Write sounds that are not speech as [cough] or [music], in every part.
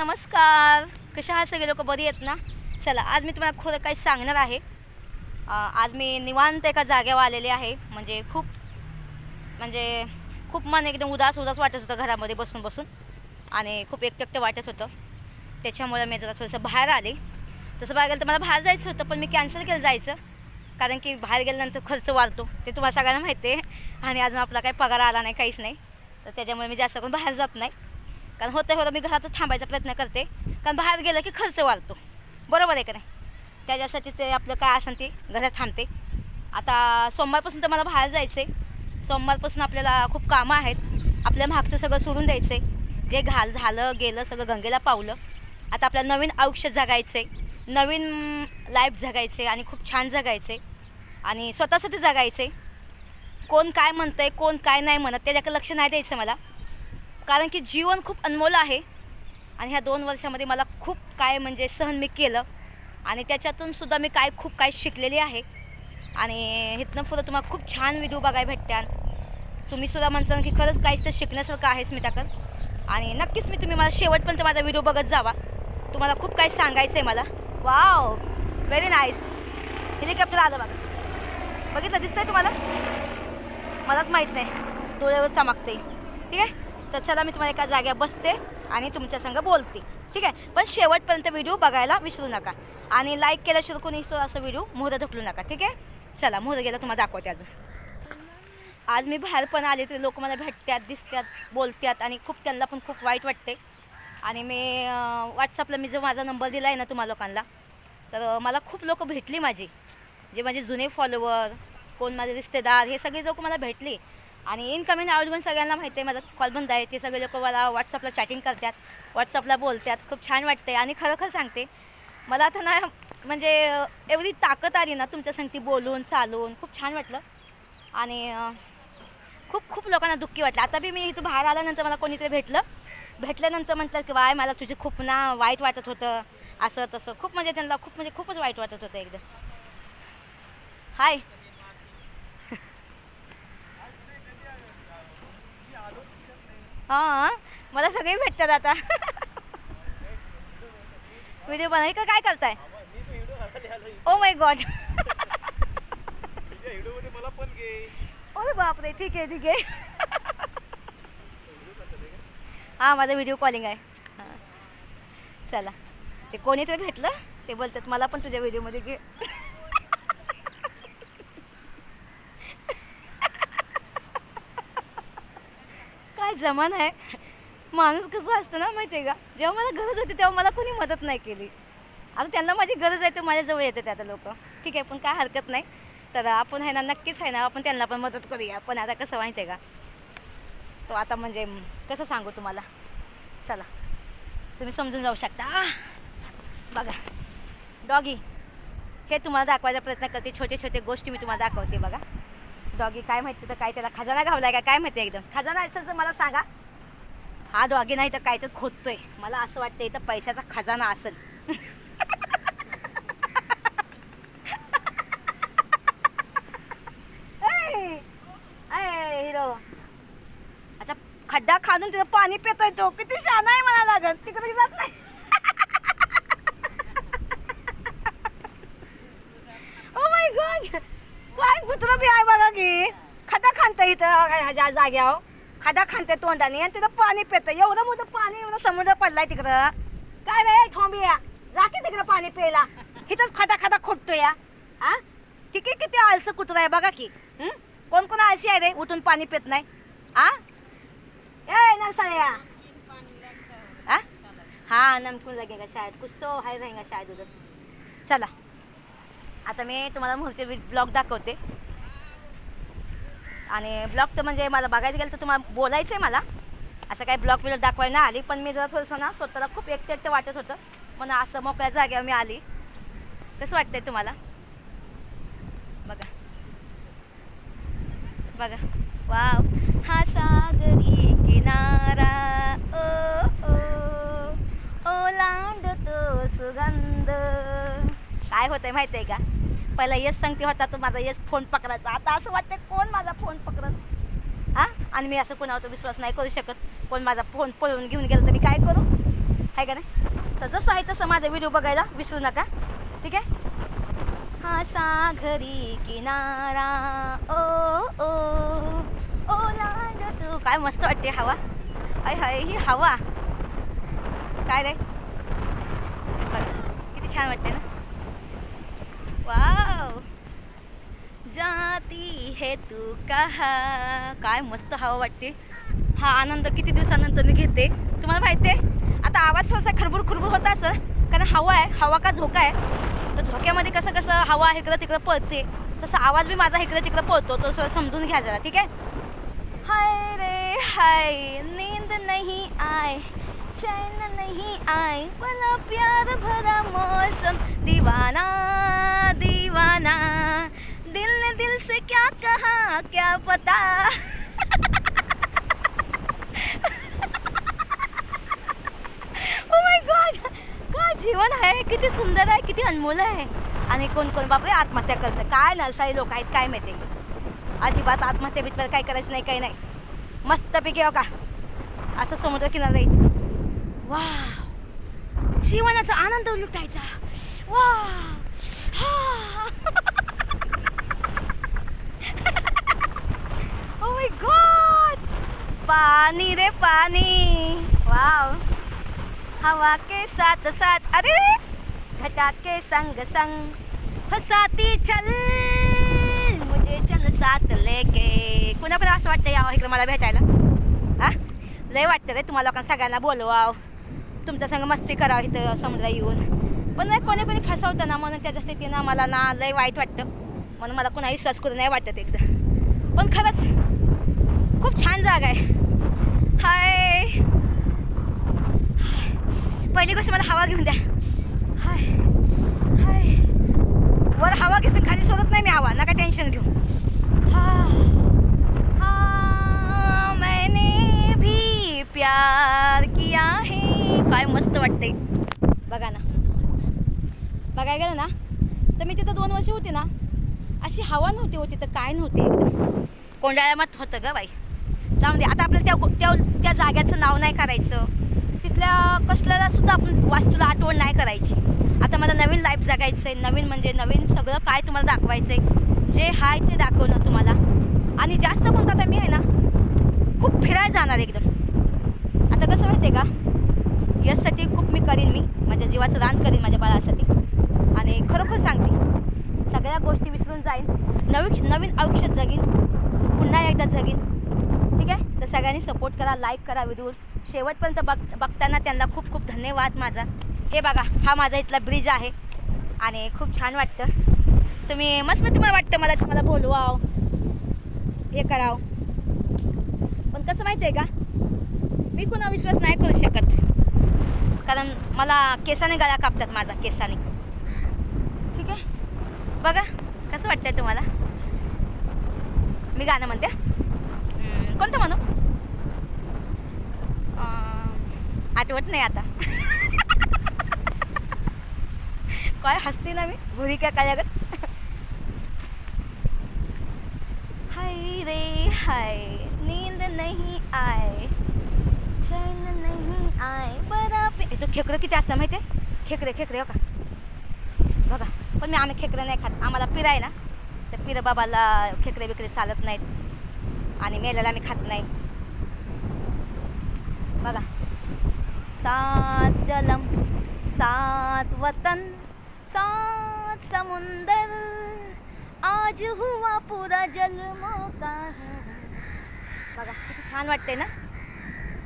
नमस्कार. कशा आहात सगळे लोक? बरी आहेत ना? चला आज मी तुम्हाला खरं काही सांगणार आहे. आज मी निवांत एका जाग्यावर आलेले आहे. म्हणजे खूप म्हणजे खूप मन एकदम उदास उदास वाटत होतं घरामध्ये बसून बसून. आणि खूप एकटं एकटं वाटत होतं. त्याच्यामुळे मी जरा थोडंसं बाहेर आले. तसं बाहेर गेलं तर मला बाहेर जायचं होतं पण मी कॅन्सल केलं जायचं. कारण की बाहेर गेल्यानंतर खर्च वाढतो. ते तुम्हाला सगळ्यांना माहिती आहे. आणि अजून आपला काही पगार आला नाही काहीच नाही. तर त्याच्यामुळे मी जास्त करून बाहेर जात नाही. कारण होतं होतं मी घरातच थांबायचा प्रयत्न करते. कारण बाहेर गेलं की खर्च वाढतो. बरोबर आहे का नाही? त्याच्यासाठी ते आपलं काय असेल ते घरात थांबते. आता सोमवारपासून तर मला बाहेर जायचं आहे सोमवारपासून आपल्याला खूप कामं आहेत. आपल्या मागचं सगळं सोडून द्यायचं आहे जे घाल झालं गेलं सगळं गंगेला पावलं. आता आपल्याला नवीन आयुष्य जगायचं आहे नवीन लाईफ जगायचे आणि खूप छान जगायचे आणि स्वतःसाठी जगायचे कोण काय म्हणतं आहे कोण काय नाही म्हणत त्याच्याकडे लक्ष नाही द्यायचं मला. कारण की जीवन खूप अनमोल आहे. आणि ह्या दोन वर्षामध्ये मला खूप काय म्हणजे सहन मी केलं. आणि त्याच्यातून सुद्धा मी काय खूप काय शिकलेली आहे. आणि इथनं पुढं तुम्हाला खूप छान व्हिडिओ बघायला भेटत्यान तुम्ही सुद्धा म्हणसान की खरंच काहीच तर शिकण्यासारखं आहे स्मिताकर. आणि नक्कीच मी तुम्ही मला शेवटपर्यंत माझा व्हिडिओ बघत जावा. तुम्हाला खूप काही सांगायचं आहे मला वाव व्हेरी नाईस हेलिकॉप्टर आलं बघा. बघितलं दिसतंय तुम्हाला? मलाच माहीत नाही. डोळ्यावर चमकते ठीक आहे? तर चला मी तुम्हाला एका जाग्यावर बसते आणि तुमच्या संग बोलते. ठीक आहे? पण शेवटपर्यंत व्हिडिओ बघायला विसरू नका. आणि लाईक केल्याशिवाय कोणी सो असं व्हिडिओ मोहर ढकलू नका. ठीक आहे? चला मोहर गेला तुम्हाला दाखवते अजून. आज मी बाहेर पण आले तरी लोक मला भेटतात दिसतात बोलतात आणि खूप त्यांना पण खूप वाईट वाटते. आणि मी व्हॉट्सअपला मी जो माझा नंबर दिला आहे ना तुम्हा लोकांना तर मला खूप लोक भेटली माझी. जे माझे जुने फॉलोवर कोण माझे रिश्तेदार हे सगळे लोक मला भेटले. आणि इनकमिंग आउटगोईंग सगळ्यांना माहिती आहे माझा कॉल बंद आहे. ते सगळे लोक मला व्हॉट्सअपला चॅटिंग करतात व्हॉट्सअपला बोलतात. खूप छान वाटते आणि खरोखर सांगते मला आता ना म्हणजे एवढी ताकद आली ना तुमच्या संगती बोलून चालून. खूप छान वाटलं. आणि खूप खूप लोकांना दुःखी वाटलं. आता बी मी इथं बाहेर आल्यानंतर मला कोणीतरी भेटलं. भेटल्यानंतर म्हटलं की वाय मला तुझे खूप ना वाईट वाटत होतं. असं तसं. खूप म्हणजे त्यांना खूप म्हणजे खूपच वाईट वाटत होतं एकदम. हाय हां मला सगळे भेटतात आता. व्हिडिओ बनवाय का काय करताय? ओ माय गॉड अरे बापरे ठीक आहे ठीक आहे. हां माझा व्हिडिओ कॉलिंग आहे. हां. चला. ते कोणीतरी भेटलं ते बोलतात मला पण तुझ्या व्हिडिओमध्ये घे काय जमाना आहे. माणूस कसं असतं ना माहिती आहे का? जेव्हा मला गरज होती तेव्हा मला कोणी मदत नाही केली. आता त्यांना माझी गरज आहे तर माझ्याजवळ येते आता लोक. ठीक आहे पण काय हरकत नाही. तर आपण आहे ना नक्कीच आहे ना आपण त्यांना पण मदत करूया. पण आता कसं माहिती आहे का? तो आता म्हणजे कसं सांगू तुम्हाला? चला. तुम्ही समजून जाऊ शकता. बघा. डॉगी हे तुम्हाला दाखवायचा प्रयत्न करते. छोटे छोटे गोष्टी मी तुम्हाला दाखवते बघा. डॉगी काय माहिती तर काय त्याला खजाना घावलाय का? काय माहिती एकदम? खजाना असं तर मला सांगा हा डॉगी नाही तर काय तर खोदतोय. मला असं वाटतं इथं पैशाचा खजाना असेल. हिरो. अच्छा खड्डा खाणून तिथं पाणी पितोय तो. किती शान आहे मला लागत तिकडे जात नाही ओ माय गॉड काय कुत्र बी आहे बघा की खड्डा ह्या ज्या ह्याच्या जाग्यावर. खादा खाणते तोंडाने. आणि तिथं पाणी पितं. एवढं मोठं पाणी एवढं समुद्र पडलाय तिकडं. काय रे ठोंबिया जा की तिकडं पाणी प्यायला. इथंच खादा खादा खोटतो या. हा तिकडे किती आळसं कुत्र आहे बघा की. कोण कोण आळशी आहे रे? उठून पाणी पित नाही. आ? ए नरसाळ्या. हा हा नमकून का शाळेत? कुछ तो हाय रहेगा शाळेत उधर चला. आता मी तुम्हाला मोहरचे ब्लॉग दाखवते. आणि ब्लॉग तर म्हणजे मला बघायचं गेलं तर तुम्हाला बोलायचं आहे मला. असं काही ब्लॉग बिलॉग दाखवायला नाही आली पण मी जरा थोडंसं ना स्वतःला खूप एकटे एकटं वाटत होतं. म्हणून असं मोकळ्या जाग्यावर मी आली. कसं वाटतंय तुम्हाला? बघा. बघा. वाव. हा सागरी किनारा. ओ ओ. ओलांडतो सुगंध. काय होतंय माहिती आहे का? पहिला येस सांगते होता तर माझा येस फोन पकडायचा. आता असं वाटतंय कोण माझा फोन पकडत हां? आणि मी असं कोणावर तर विश्वास नाही करू शकत. कोण माझा फोन पळवून घेऊन गेलं तर मी काय करू? आहे का नाही? तर जसं आहे तसं माझा व्हिडिओ बघायला विसरू नका. ठीक आहे? हा सागरी किनारा. ओ ओ ओ लाल तू. काय मस्त वाटते हवा. अय हाय ही हवा. काय रे? बस किती छान वाटते ना? वा जाती हे तू कहा? काय मस्त हवा वाटते. हा आनंद किती दिवसानंतर मी घेते. तुम्हाला माहिती आहे आता आवाज थोडासा खरबूर खरबूर होता असं कारण हवा आहे हवा का झोका आहे? तर झोक्यामध्ये कसं कसं हवा इकडं तिकडं पळते तसं आवाज बी माझा इकडं तिकडं पळतो तो सो- समजून घ्या जरा ठीक आहे? हाय रे हाय नींद नाही आय चैन नाही आय मला प्यार भरा मौसम दिवाना दिवाना. से क्या कहा क्या पता? ओ माय गॉड काय जीवन आहे किती सुंदर आहे किती अनमोल आहे. आणि कोण कोण बापरे आत्महत्या करतं काय नरसाई लोक आहेत काय माहिती? अजिबात आत्महत्या बित्तर काय करायचं नाही काही नाही. मस्तपैकी हो का? असं समुद्र किनारा जायचं वा जीवनाचा आनंद लुटायचा. वा हा. माय गॉड पानी रे पाणी. वाव हवा के साथ साथ अरे घटा के संग संग हसाती चल. मुझे चल साथ लेके. कुणा असं वाटतं यावं इकडे मला भेटायला? हा? लय वाटतं रे तुम्हाला लोकांना सगळ्यांना बोलवाव. तुमच्या संग मस्ती करावं इथं समुद्र येऊन. पण नाही कोणी कोणी फसवतं ना म्हणून त्याच्या स्थितीनं मला ना लय वाईट वाटतं. म्हणून मला कुणा विश्वास करू नाही वाटत एकदा. पण खरंच खूप छान जागा आहे. हाय. पहिली गोष्ट मला हवा घेऊन द्या. हाय. हाय. वर हवा घेते खाली सोडत नाही मी हवा नका टेन्शन घेऊ. हा. हा मैंने भी प्यार किया है. काय मस्त वाटते बघा ना. बघायला गेलं ना तर मी तिथं दोन वर्ष होते ना अशी हवा नव्हती होती तिथं काय नव्हते एकदम. होतं ग बाई. जाऊन दे. आता आपल्याला त्या त्या त्या जाग्याचं नाव नाही करायचं. तिथल्या कसल्याला सुद्धा आपण वास्तूला आठवण नाही करायची. आता मला नवीन लाईफ जगायचं आहे नवीन म्हणजे नवीन सगळं काय तुम्हाला दाखवायचं आहे जे आहे ते दाखवणं तुम्हाला. आणि जास्त कोणतं आता मी आहे ना खूप फिरायला जाणार एकदम. आता कसं माहिती आहे का? यशसाठी खूप मी करीन मी. माझ्या जीवाचं दान करीन माझ्या बाळासाठी. आणि खरोखर सांगते सगळ्या गोष्टी विसरून जाईन. नवीन नवीन आयुष्य जगीन पुन्हा एकदा जगीन ठीक आहे तर सगळ्यांनी सपोर्ट करा लाईक करा व्हिडिओ शेवटपर्यंत बघ बघताना त्यांना खूप खूप धन्यवाद माझा. हे बघा हा माझा इथला ब्रिज आहे. आणि खूप छान वाटतं. तुम्ही मस्त मग तुम्हाला वाटतं मला तुम्हाला बोलवाव. हे कराव. पण कसं माहिती आहे का? मी कुणा विश्वास नाही करू शकत. कारण मला केसाने गळा कापतात माझा केसाने. ठीक आहे? बघा कसं वाटतंय तुम्हाला? मी गाणं म्हणते. कोणतं म्हणू? आठवत नाही आता. काय हसते ना मी? घुरी काय लागत हाय रे हाय. नींद नाही आय. चैन नाही आय. बरा पे तो खेकडं किती असतं माहिती आहे? खेकडे खेकडे हो का? बघा पण मी आम्ही खेकडे नाही खात. आम्हाला पिराय आहे ना तर पिरं बाबाला खेकडे बिकडे चालत नाहीत. आणि मेल्याला आम्ही खात नाही. बघा. सात जलम सात वतन सात समुंदर। आज हुआ पुरा जन्मों का बघा किती छान वाटते ना?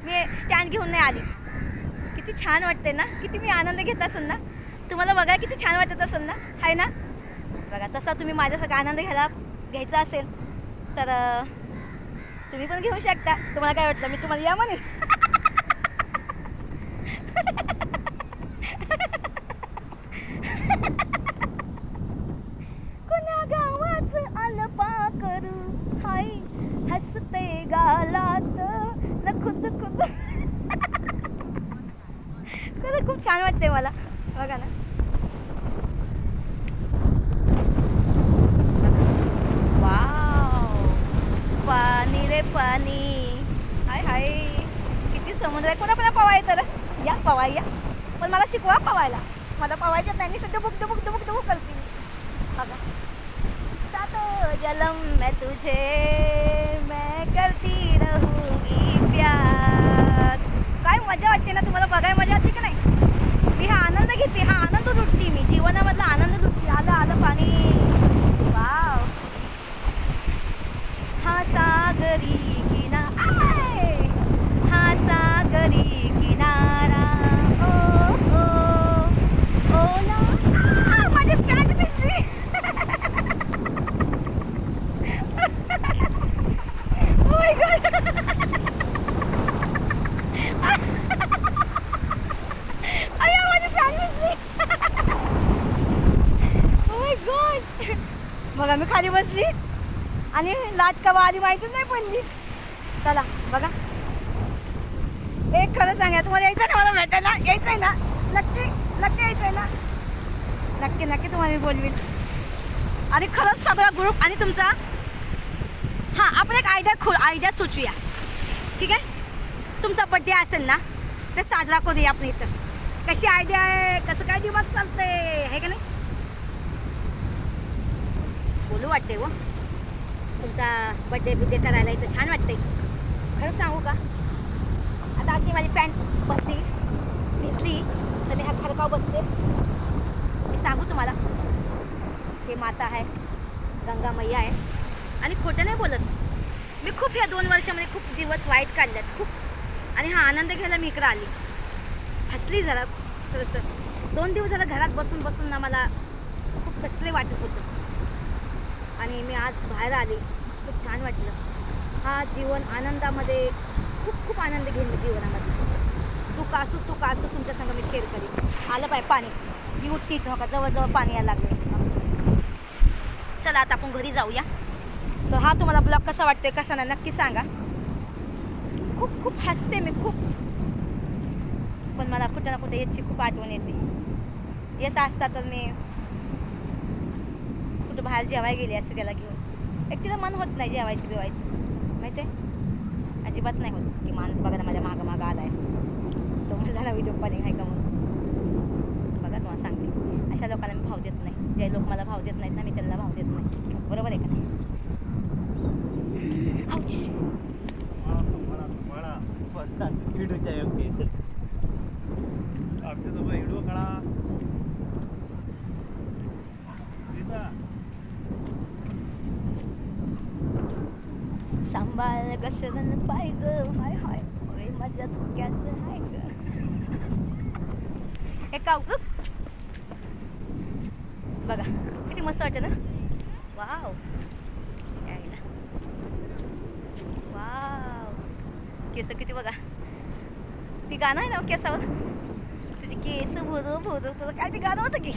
मी स्टँड घेऊन नाही आली. किती छान वाटते ना? किती मी आनंद घेत असेल ना? तुम्हाला बघा किती छान वाटत असेल ना? आहे ना? बघा तसा तुम्ही माझ्यासारखा आनंद घ्यायला घ्यायचा असेल तर तुम्ही पण घेऊ शकता. तुम्हाला काय वाटलं? मी तुम्हाला या म्हणेन [laughs] कोण्या गावाचं आलपा करू हाय हसते गालात न खुद खुद खरं खूप छान वाटते मला बघा ना वाव पाणी रे पाणी हाय हाय किती समुद्र आहे कोणा कोणा पवा तर या पवाय या पण मला शिकवा पवायला मला पवायच्यात मी सध्या बुक डुबुक डुबुक डुबुक करते मी. बघा. सातो जलम मैं तुझे मैं करती रहूंगी प्यार. काय मजा वाटते ना तुम्हाला? बघायला मजा वाटते का नाही? मी हा आनंद घेते हा आनंद लुटते मी. जीवनामधला आनंद लुटते. आलं आलं पाणी. वाव. हा सागरी किनारा हा सागरी किनारा ओ ओ ओला आ, माझी पॅन्ट दिसली Oh my god! अय्या, माझी pant दिसली. Oh my god! बघा मी खाली बसली. आणि लाट कवा आधी माहितीच नाही पडली. चला बघा. एक खरं सांगा तुम्हाला यायचं ना मला भेटायला? यायचंय ना? नक्की नक्की यायचंय ना? नक्की नक्की तुम्हाला मी बोलवीन. आणि खरंच सगळा ग्रुप आणि तुमचा? हां आपण एक आयडिया खो आयडिया सुचूया. ठीक आहे? तुमचा बड्डे असेल ना तर साजरा करूया आपण इथं. कशी आयडिया आहे? कसं काय दिमाग चालतंय? हे का नाही? चालू वाटते हो. तुमचा बड्डे बिड्डे करायला इथं छान वाटते खरं सांगू का? आता अशी माझी पॅन्ट बसली भिजली तर मी हा खडकाव बसते. मी सांगू तुम्हाला हे माता आहे गंगा मैया आहे. आणि खोटं नाही बोलत. मी खूप ह्या दोन वर्षामध्ये खूप दिवस वाईट काढल्यात खूप. आणि हा आनंद घ्यायला मी इकडं आली. हसली जरा थोडंसं. दोन दिवस झालं घरात बसून बसून ना मला खूप कसले वाटत होतं. आणि मी आज बाहेर आले. खूप छान वाटलं. हा जीवन आनंदामध्ये खूप खूप आनंद घेईन मी जीवनामध्ये. दुःख असू सुख असू तुमच्या संग मी शेअर करीन. आलं पाहिजे पाणी. मी उठते इथं नका जवळजवळ पाणी यायला लागले चला आता आपण घरी जाऊया. तर हा तुम्हाला ब्लॉग कसा वाटतोय कसा ना नक्की सांगा. खूप खूप हसते मी खूप. पण मला कुठं ना कुठं याची खूप आठवण येते. येस असता तर मी बाहेर जेवायला गेली असं त्याला घेऊन एक तिला मन होत नाही जेवायचं बिवायचं माहिती आहे अजिबात नाही होत की माणूस बघा ना माझ्या मागं मागं आलाय तो माझा ना व्हिडिओ कॉलिंग आहे का म्हणून बघा तुम्हाला सांगते अशा लोकांना मी भाव देत नाही जे लोक मला भाव देत नाहीत ना मी त्यांना भाव देत नाही बरोबर आहे का नाही Ouch. सांभाळ कसं पाय ग हाय हाय होय माझ्या धोक्याचं हाय ग. हे काऊ बघा किती मस्त वाटतं ना? वाव. यायला. वाव. केस किती बघा. ती गाणं आहे ना केसावर? तुझी केस भोरो भोरो तुझं काय ते गाणं होतं की?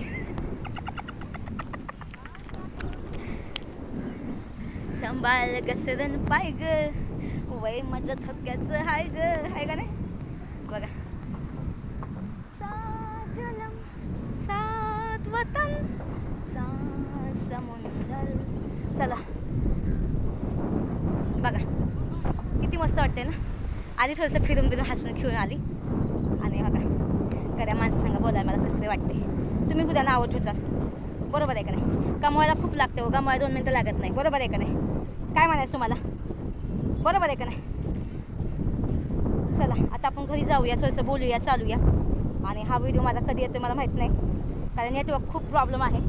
सांभाळ घसरण पाय ग. वय माझं थक्याचं हाय ग. हाय का नाही? बघा. सात जलम सात वतन सा समुंदर चला. बघा. किती मस्त वाटते ना? आधी थोडंसं फिरून फिरून हसून खेळून आली. आणि बघा. खरं माणसं सांगा बोलायला मला कसं वाटते तुम्ही उद्या आवडतो चाल बरोबर आहे का नाही? कमवायला खूप लागते हो कमवायला दोन मिनटं लागत नाही. बरोबर आहे का नाही? काय म्हणायचं तुम्हाला? बरोबर आहे का नाही? चला आता आपण घरी जाऊया थोडंसं बोलूया चालूया. आणि हा व्हिडिओ माझा कधी येतो मला माहीत नाही. कारण नेटवर्क खूप प्रॉब्लेम आहे.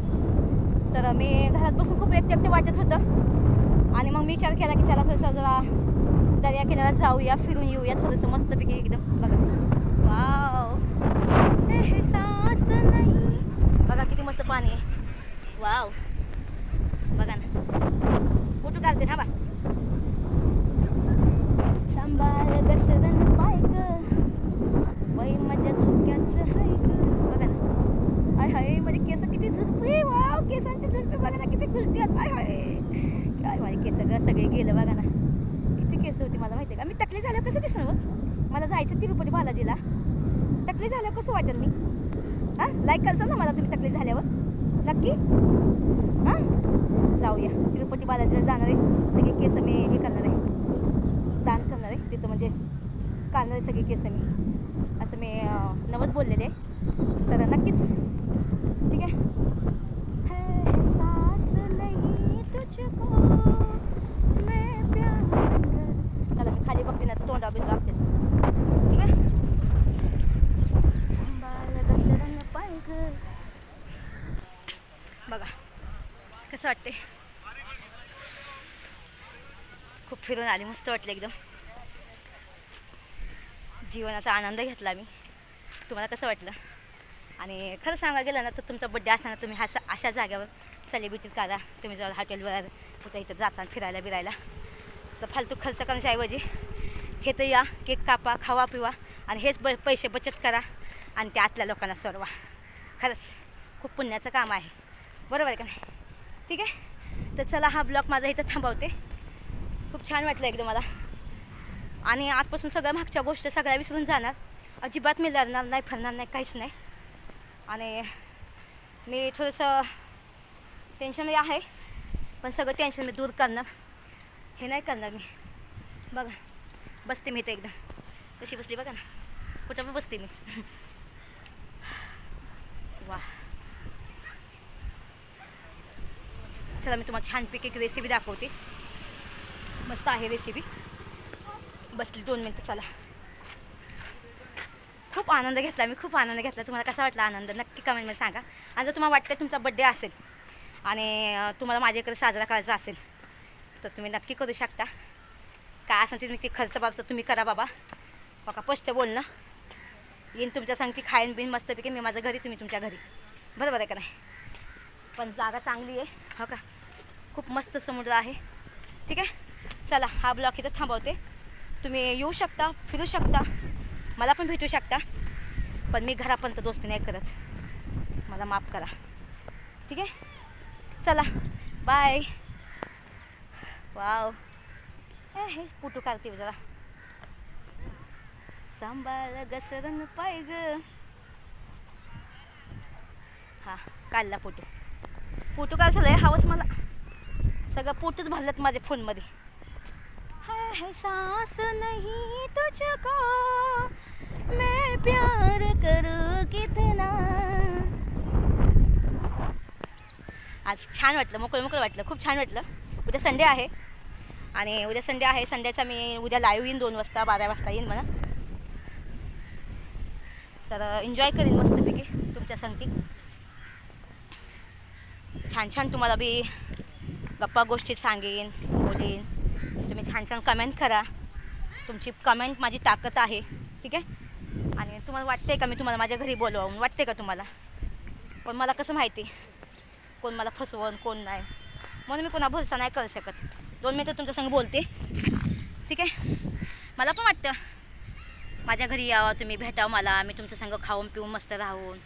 तर मी घरात बसून खूप एकटे एकटे वाटत होतं. आणि मग मी विचार केला की चला थोडंसं जरा दर्या किनाऱ्यात जाऊया फिरून येऊया थोडंसं मस्तपैकी एकदम. बघा. वाव एहसास नाही. बघा किती मस्त पाणी आहे. वाव बघा ना कुठं काढते थांबा सांभाळ घसरण पाय ग माझ्या धोक्याचं हाय ग बघा ना आय हाय माझे केस किती झुलपे वाव केसांचे झुलपे बघा ना किती खुलतात आय हाय काय माझे केस ग सगळे गेलं बघा ना किती केस होती मला माहिती आहे का मी तकली झाल्यावर कसं दिसणार मग मला जायचं तिरुपती बालाजीला तकली झाल्यावर कसं वाटेल मी हां लाईक करसाल ना मला तुम्ही तकली झाल्यावर नक्की? हां? जाऊया. तिरुपती बालाजीला जाणार आहे. सगळे केस मी हे करणार आहे. दान करणार आहे. तिथं म्हणजे काढणार आहे सगळे केस मी असं मी नवच बोललेले तर नक्कीच ठीक आहे है एहसास नहीं तुझको मैं प्यार कर चला मी खाली बघते ना तर तोंडा बिंदा आपते ठीक आहे सांभाळ घसरण पाहिजे बघा कसं वाटते खूप फिरून आली मस्त वाटलं एकदम. जीवनाचा आनंद घेतला मी. तुम्हाला कसं वाटलं? आणि खरं सांगा गेलं ना तर तुमचा बड्डे असताना तुम्ही हा अशा जागेवर सेलिब्रिटी करा तुम्ही जर हॉटेलवर कुठं इथं जाता फिरायला बिरायला. तर फालतू खर्च करण्याच्या ऐवजी हे तर या केक कापा खावा पिवा आणि हेच ब पैसे बचत करा आणि त्या आतल्या लोकांना सोडवा. खरंच खूप पुण्याचं काम आहे. बरोबर आहे का नाही? ठीक आहे? तर चला हा ब्लॉग माझा इथं थांबवते. खूप छान वाटलं एकदम मला. आणि आजपासून सगळ्या मागच्या गोष्ट सगळ्या विसरून जाणार. अजिबात मी लढणार नाही फरणार नाही काहीच नाही. आणि मी थोडंसं टेन्शनमध्ये आहे पण सगळं टेन्शन मी दूर करणार. हे नाही करणार मी. बघा बसते मी इथे एकदम. कशी बसली बघा ना. कुठं पण बसते मी. वा. चला मी तुम्हाला छानपैकी एक रेसिपी दाखवते. मस्त आहे रेसिपी बसली दोन मिनटं चला. खूप आनंद घेतला मी खूप आनंद घेतला. तुम्हाला कसा वाटला आनंद? नक्की कमेंटमध्ये सांगा. आणि जर तुम्हाला वाटतं तुमचा बड्डे असेल आणि तुम्हाला माझ्याकडे साजरा करायचा असेल तर तुम्ही नक्की करू शकता. काय असेल ते तुम्ही ते खर्च बाबत तुम्ही करा बाबा. बघा स्पष्ट बोलणं. येईन तुमच्या सांगती खाईन बिन मस्तपैकी मी माझं घरी तुम्ही तुमच्या घरी. बरोबर आहे का नाही? पण जागा चांगली आहे हो का? खूप मस्त समुद्र आहे. ठीक आहे? चला हा ब्लॉक इथं थांबवते. तुम्ही येऊ शकता फिरू शकता मला पण भेटू शकता पण मी घरापर्यंत दोस्ती नाही करत. मला माफ करा. ठीक आहे? चला बाय वाव हे फोटो काढते जरा. सांभाळ घसरण पाय ग. हा काढला फोटो. फोटो काढायचं लय हवंच मला. सगळं फोटोच भरलं माझ्या फोनमध्ये. एहसास नहीं तुझको। मैं प्यार करूँ कितना। आज छान वाटलं मोकळं मोकळं वाटलं खूप छान वाटलं. उद्या संडे आहे. आणि उद्या संडे आहे संडेचा मी उद्या लाईव्ह येईन दोन वाजता बारा वाजता येईन म्हणा. तर एन्जॉय करीन मस्तपैकी तुमच्या संगती. छान छान तुम्हाला बी गप्पा गोष्टी सांगेन बोलेन. छान छान कमेंट करा. तुमची कमेंट माझी ताकद आहे. ठीक आहे? आणि तुम्हाला वाटते का मी तुम्हाला माझ्या घरी बोलवावून वाटते का तुम्हाला? पण मला कसं माहिती? कोण मला फसवण कोण नाही. म्हणून मी कोणा भरोसा नाही करू शकत. दोन मिनटं तुमच्या संग बोलते. ठीक आहे? मला पण वाटतं. माझ्या घरी यावं तुम्ही भेटावं मला. मी तुमच्या संग खाऊन पिऊन मस्त राहून.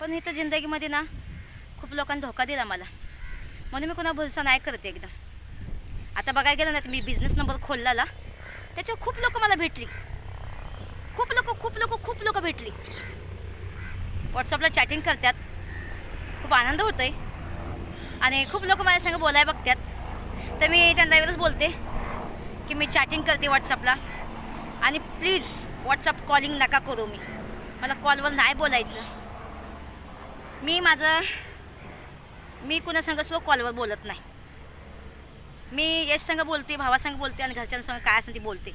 पण इथं जिंदगीमध्ये ना खूप लोकांनी धोका दिला मला. म्हणून मी कोणा भरोसा नाही करते एकदम. आता बघायला गेलं ना तर मी बिझनेस नंबर खोललेला. त्याच्यावर खूप लोक मला भेटली. खूप लोक खूप लोक खूप लोक भेटली. व्हॉट्सअपला चॅटिंग करतात. खूप आनंद होतोय. आणि खूप लोक माझ्या संग बोलायला बघतात. तर मी त्यांना एवढंच बोलते की मी चॅटिंग करते व्हॉट्सअपला आणि प्लीज व्हॉट्सअप कॉलिंग नका करू मी. मला कॉलवर नाही बोलायचं. मी माझं मी कुणासंग स्लो कॉलवर बोलत नाही. मी यशसंग बोलते भावासंग बोलते आणि घरच्यांसंग काय असं ती बोलते.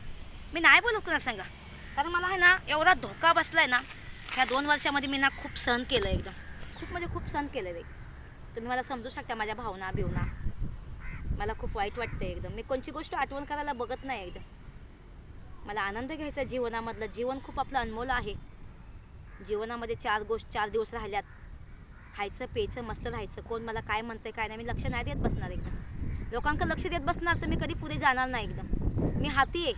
मी नाही बोलत कुणासंग कारण मला आहे ना एवढा धोका बसला आहे ना ह्या दोन वर्षामध्ये मी ना खूप सहन केलं एकदम. खूप म्हणजे खूप सहन केलं आहे तुम्ही मला समजू शकता माझ्या भावना बिवना. मला खूप वाईट वाटतं एकदम. मी कोणची गोष्ट आठवण करायला बघत नाही एकदम. मला आनंद घ्यायचा जीवनामधलं. जीवन खूप आपलं अनमोल आहे. जीवनामध्ये चार गोष्ट चार दिवस राहिल्यात. खायचं प्यायचं मस्त राहायचं. कोण मला काय म्हणतंय काय नाही मी लक्ष नाही देत बसणार एकदम. लोकांकडे लक्ष देत बसणार तर मी कधी पुढे जाणार नाही एकदम. मी हाती आहे.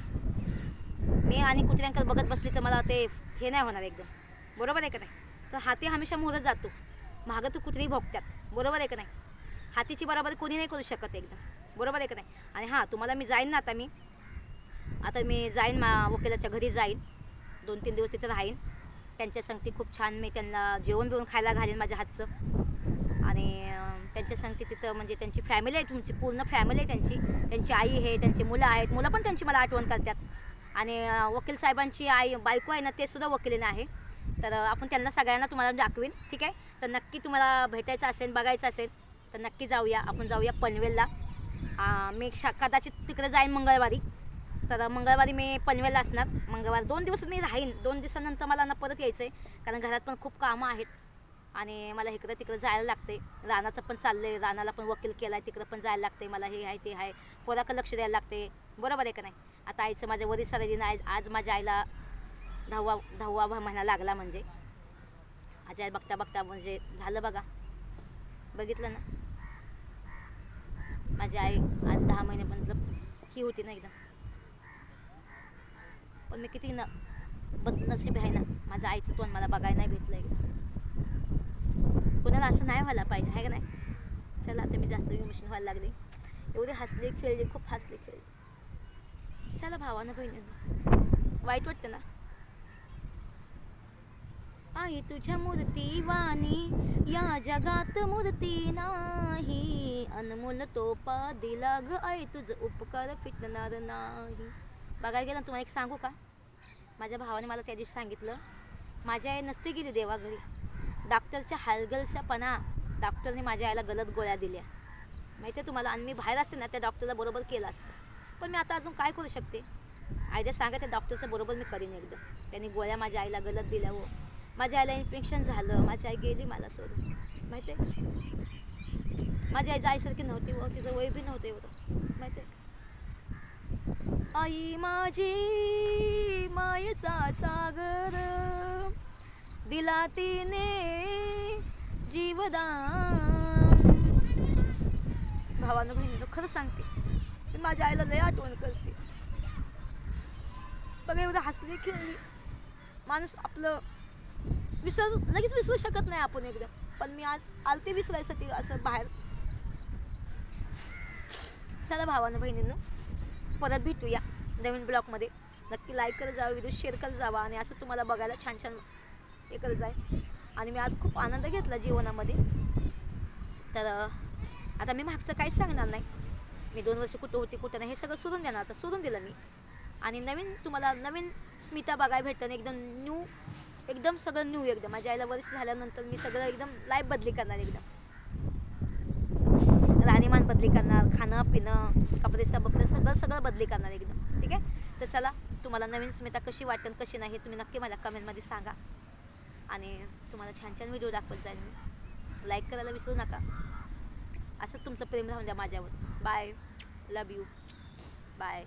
मी आणि कुत्र्यांकडे बघत बसली तर मला ते हे नाही होणार एकदम. बरोबर आहे का नाही? तर हाती हमेशा मोहरत जातो. मागं तू कुत्री भोगतात. बरोबर आहे का नाही? हातीची बराबर कोणी नाही करू शकत एकदम. बरोबर आहे का नाही? आणि हां तुम्हाला मी जाईन ना आता मी. आता मी जाईन मा वकिलाच्या घरी जाईन. दोन तीन दिवस तिथं राहीन. त्यांच्या संगती खूप छान मी त्यांना जेवण बिवण खायला घालीन माझ्या हातचं. आणि त्यांच्या संगती तिथं म्हणजे त्यांची फॅमिली आहे तुमची पूर्ण फॅमिली आहे त्यांची. त्यांची आई आहे त्यांची मुलं आहेत. मुलं पण त्यांची मला आठवण करतात. आणि वकील साहेबांची आई बायको आहे ना ते सुद्धा वकिलीनं आहे. तर आपण त्यांना सगळ्यांना तुम्हाला दाखवेन ठीक आहे? तर नक्की तुम्हाला भेटायचं असेल बघायचं असेल तर नक्की जाऊया. आपण जाऊया पनवेलला. मी शा कदाचित तिकडे जाईन मंगळवारी. तर मंगळवारी मी पनवेलला असणार. मंगळवार दोन दिवस मी राहीन. दोन दिवसानंतर मला ना परत यायचं आहे कारण घरात पण खूप कामं आहेत. आणि मला इकडं तिकडं जायला लागते. रानाचं पण चाललं आहे रानाला पण वकील केला आहे तिकडं पण जायला लागते. मला हे आहे ते आहे. पोराकडं लक्ष द्यायला लागते. बरोबर आहे का नाही? आता आईचं माझ्या वरीस दिन आज आज माझ्या आईला दहावा दहावा भ महिना लागला म्हणजे. माझ्या आई बघता बघता म्हणजे झालं बघा. बघितलं ना? माझी आई आज दहा महिने मतलब ही होती ना एकदम. पण मी किती न बदनशीब आहे ना? माझ्या आईचं तोंड मला बघायला नाही भेटलं एकदा कोणाला असं नाही व्हायला पाहिजे आहे का नाही? चला आता मी जास्त इमोशन व्हायला लागली. एवढे हसले खेळले खूप हसले खेळले. चला भावानं बहिणीनं. वाईट वाटतं ना? आई तुझ्या मूर्ती वाणी या जगात मूर्ती नाही. अनमोल तोपा दिला ग आई तुझं उपकार फिटणार नाही. बघायला गेलं तुम्हाला एक सांगू का? माझ्या भावाने मला त्या दिवशी सांगितलं माझी आई नसते गेली देवाघरी. डॉक्टरच्या हलगलशापणा डॉक्टरने माझ्या आईला गलत गोळ्या दिल्या. माहिती आहे तुम्हाला आणि मी बाहेर असते ना त्या डॉक्टरला बरोबर केलं असतं. पण मी आता अजून काय करू शकते? आयडिया सांगा त्या डॉक्टरचं बरोबर मी करीन एकदम त्यांनी गोळ्या माझ्या आईला गलत दिल्या हो. माझ्या आईला इन्फेक्शन झालं. माझी आई गेली मला सोडून. माहिती आहे? माझी आई जायसारखी नव्हती व तिचं वय बी नव्हतं एवढं. माहिती आहे? आई माझी मायेचा सागर. दिला तिने जीवदान. भावानं बहिणीनं खरं सांगते मी माझ्या आईला लय आठवण करते. पण एवढं हसली खेळली. माणूस आपलं विसर लगेच विसरू शकत नाही आपण एकदम. पण मी आज आलते विसरायसाठी असं बाहेर. चला भावानं बहिणीनं. परत भेटूया नवीन ब्लॉगमध्ये. नक्की लाईक करत जावा व्हिडिओ शेअर करत जावा आणि असं तुम्हाला बघायला छान छान हे करत जाईल आणि मी आज खूप आनंद घेतला जीवनामध्ये. तर आता मी मागचं काहीच सांगणार नाही. मी दोन वर्ष कुठं होती कुठं नाही हे सगळं सोडून देणार. आता सोडून दिलं मी. आणि नवीन तुम्हाला नवीन स्मिता बघायला भेटतं एकदम न्यू एकदम सगळं न्यू एकदम. माझ्या आईला वर्ष झाल्यानंतर मी सगळं एकदम लाईफ बदली करणार एकदम. बदली करणार खाणं पिणं कपडे सबपडे सगळं सगळं बदली करणार एकदम. ठीक आहे? तर चला तुम्हाला नवीन स्मिता कशी वाटेल कशी नाही हे तुम्ही नक्की मला कमेंटमध्ये सांगा. आणि तुम्हाला छान छान व्हिडिओ दाखवत जाईल मी. लाईक करायला विसरू नका. असं तुमचं प्रेम राहून द्या माझ्यावर. Bye love you bye